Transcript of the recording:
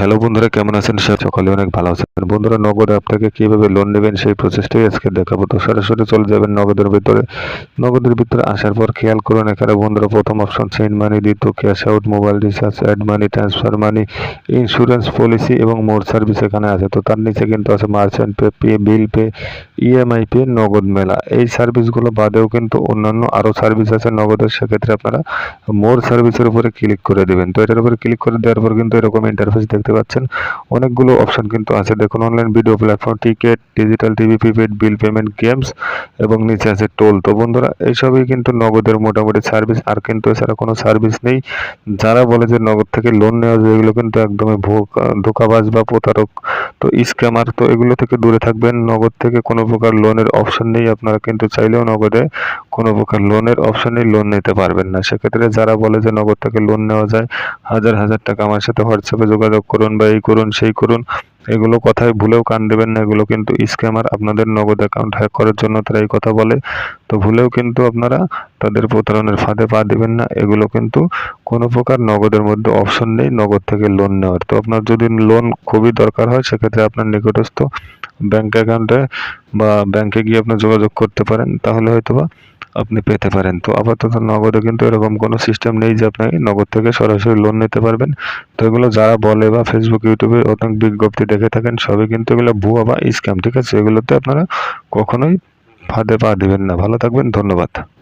Hello বন্ধুরা, কেমন আছেন? সব সকালে অনেক ভালো আছেন। বন্ধুরা, নগদ অ্যাপ থেকে কীভাবে লোন নেবেন সেই প্রসেসটাই আজকে দেখাবো। তো সরাসরি চলে যাবেন নগদের ভিতরে। নগদের ভিতরে আসার পর খেয়াল করুন এখানে বন্ধুরা, প্রথম অপশন সেন্ড মানি দ্বিতীয় cash out mobile recharge add money transfer money insurance policy এবং মোর সার্ভিস এখানে আছে। তো তার নিচে কিন্তু আছে merchant pay pay bill pay EMI pay Nagad মেলা। এই সার্ভিসগুলো বাদেও কিন্তু অন্যান্য আরও সার্ভিস আছে নগদের। সেক্ষেত্রে আপনারা মোর সার্ভিসের উপরে ক্লিক করে দেবেন। তো এটার উপরে ক্লিক করে দেওয়ার পর কিন্তু এরকম ইন্টারফেস দেখতে পাচ্ছেন। অনেকগুলো অপশন কিন্তু আছে। দেখুন online video platform ticket digital TV prepaid bill payment games এবং নিচে আছে টোল তো বন্ধুরা, এইসবই কিন্তু নগদের মোটামুটি সার্ভিস আর কিন্তু এছাড়া কোনো সার্ভিস নেই। যারা বলে যে নগদ থেকে লোন নেওয়া যায়, এগুলো কিন্তু একদমই ধোঁকাবাজ বা প্রতারক। তো স্ক্যামার তো এগুলো থেকে দূরে থাকবেন। নগদ থেকে কোনো প্রকার লোনের অপশন নেই। আপনারা কিন্তু চাইলেও নগদে কোনো প্রকার লোনের অপশনেই লোন নিতে পারবেন না। সেক্ষেত্রে যারা বলে যে নগদ থেকে লোন নেওয়া যায়, হাজার হাজার টাকা আমার সাথে হোয়াটসঅ্যাপে যোগাযোগ করুন বা এই করুন, সেই করুন, এগুলো কথায় ভুলেও কান দেবেন না, এগুলো কিন্তু স্ক্যামার আপনাদের নগদ অ্যাকাউন্ট হ্যাক করার জন্য তারা এই কথা বলে। তো ভুলেও কিন্তু আপনারা তাদের প্রতারণের ফাঁদে পা দেবেন না, এগুলো কিন্তু কোনো প্রকার নগদের মধ্যে অপশন নেই, নগদ থেকে লোন নেওয়ার। তো আপনার যদি লোন খুবই দরকার হয়, সেক্ষেত্রে আপনার নিকটস্থ ব্যাংক অ্যাকাউন্টে বা ব্যাংকে গিয়ে আপনি যোগাযোগ করতে পারেন, তাহলে হয়তোবা আপনি পেতে পারেন। তো আপাতত নগদে কিন্তু এরকম কোনো সিস্টেম নেই যে আপনি নগদ থেকে সরাসরি লোন নিতে পারবেন। তো এগুলো যারা বলে বা ফেসবুক ইউটিউবে অনেক বিজ্ঞপ্তি দেখে থাকেন, সবই কিন্তু এগুলো ভুয়া বা স্ক্যাম ঠিক আছে? এগুলোতে আপনারা কখনোই ফাঁদে পা দেবেন না। ভালো থাকবেন, ধন্যবাদ।